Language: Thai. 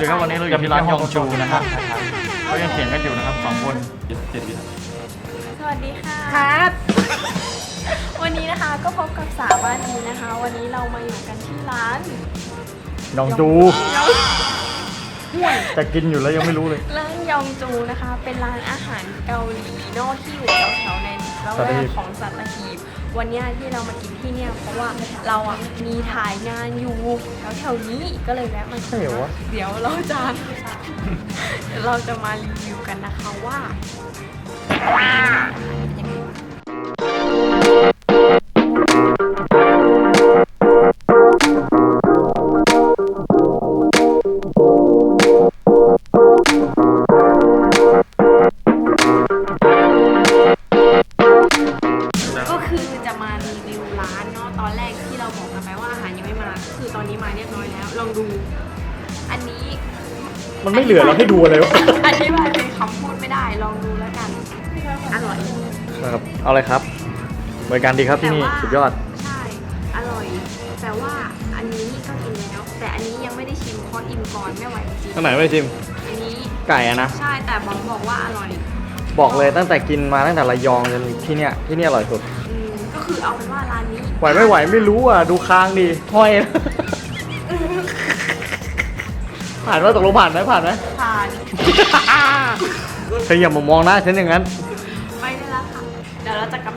นะครับเขายังเถียงกันอยู่นะครับสองคนเจ็ดวิสวัสดีค่ะ ครับ วันนี้นะคะก็พบกับสาบ้านนี้นะคะ วันนี้เรามาอยู่กันที่ร้านยองจูจะกินอยู่แล้วยังไม่รู้เลย ร้านยองจูนะคะ เป็นร้านอาหารเกาหลีเนอกที่อยู่แถวๆใน ละสัแวตหีกบของสัตหีบวันเนี้ยที่เรามากินที่เนี่ยเพราะว่าเราอะมีถ่ายงานอยู่แถวๆนี้ก็เลยแวะมากินใช่เหรอวะเดี๋ยวเราจะเดี๋ยวเราจะมารีวิวกันนะคะว่า ตอนแรกที่เราบอกกันไปว่าอาหารยังไม่มาก็คือตอนนี้มาเรียบร้อยแล้ว ลองดู อันนี้มันไม่เหลือเราให้ดูอะไรวะอธิบายเป็นคำพูดไม่ได้ลองดูแล้วกันอร่อยครับเอาเลยครับบริการดีครับที่นี่แต่ว่าสุดยอดใช่อร่อย แต่ว่าอันนี้ก็กินแล้ว แต่อันนี้ยังไม่ได้ชิมเพราะอิ่มก่อนไม่ไหวจริงข้างไหนไม่ชิมอันนี้ไก่อะนะใช่แต่บอกบอกว่าอร่อย บอกเลยตั้งแต่กินมาตั้งแต่ระยองจนที่เนี้ยที่เนี่ยอร่อยสุดอืม ก็คือเอาเป็นว่าร้านนี้ไหวไม่ไหวไม่รู้อะ ดูค้างดีห้อย ผ่านว่าตกลงผ่านไหมผ่านไหม ผ่านเธออย่ามามองหน้าฉันอย่างนั้นไปได้แล้วค่ะ เดี๋ยวเราจะกลับ